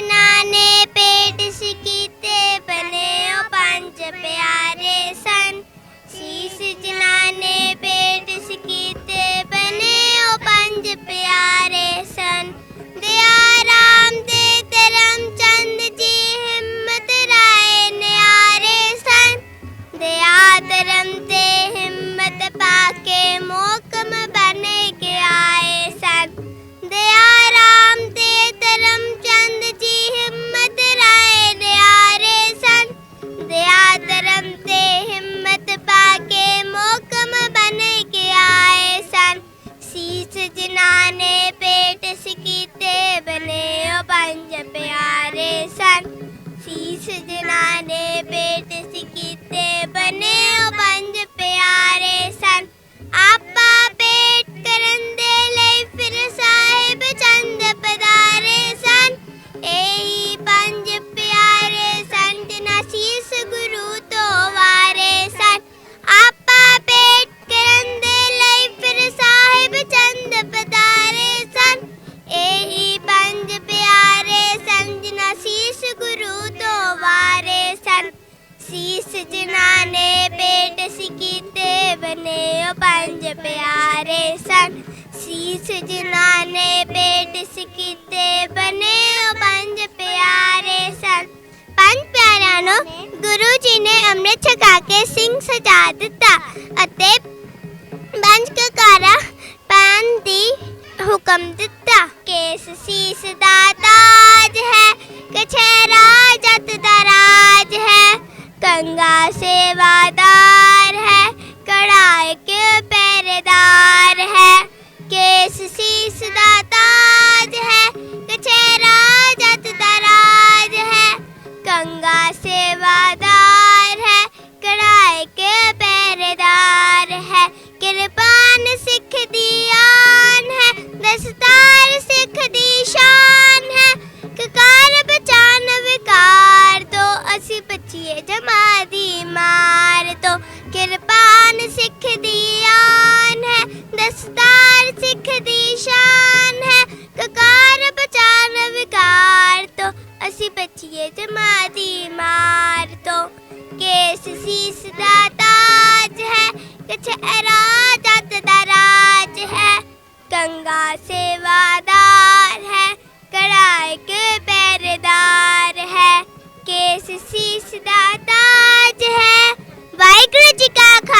Amin. ਸੀਸ ਜਿਨ੍ਹਾਂ ਨੇ ਪੇਟ ਸਿਕੀਤੇ ਬਨੇ ਉਹ ਪੰਜ ਪਿਆਰੇ ਸਨ। ਸੀਸ ਜਿਨ੍ਹਾਂ ਨੇ ਪੇਟ ਸਿਕੀਤੇ ਬਨੇ ਉਹ ਪੰਜ ਪਿਆਰੇ ਸਨ। ਪੰਜ ਪਿਆਰਿਆਂ ਨੂੰ ਗੁਰੂ ਜੀ ਨੇ ਅੰਮ੍ਰਿਤ ਛਕਾ ਕੇ ਸਿੰਘ ਸਜਾ ਦਿੱਤਾ ਅਤੇ ਪੰਜ ਕਕਾਰਾ ਪੈਨ ਦੀ ਹੁਕਮ ਦਿੱਤਾ। ਕੇਸ ਸੀਸ ਦਾ ਤਾਜ ਹੈ, ਕਛਹਿਰਾ ਜਤ ਦਾ ਸਿੱਖ ਦੀ ਆਨ ਹੈ, ਦਸਤਾਰ ਸਿੱਖ ਦੀ ਸ਼ਾਨ ਹੈ। ਕਕਾਰ ਬਚਾਨ ਵਿਕਾਰ ਤੋਂ ਅਸੀਂ ਬਚੀਏ ਜਮਾ ਦੀ ਮਾਰ ਤੋਂ। ਕੇਸ ਸੀਸ ਦਾ ਤਾਜ ਹੈ ਕਛਹਿਰਾ ਜੱਤ ਦਾ ਰਾਜ ਹੈ। ਗੰਗਾ ਸੇਵਾਦਾਰ ਹੈ ਕੜਾਏ ਕੇ ਪਹਿਰੇਦਾਰ ਹੈ। ਕੇਸ ਸੀਸ ਦਾ ਤਾਜ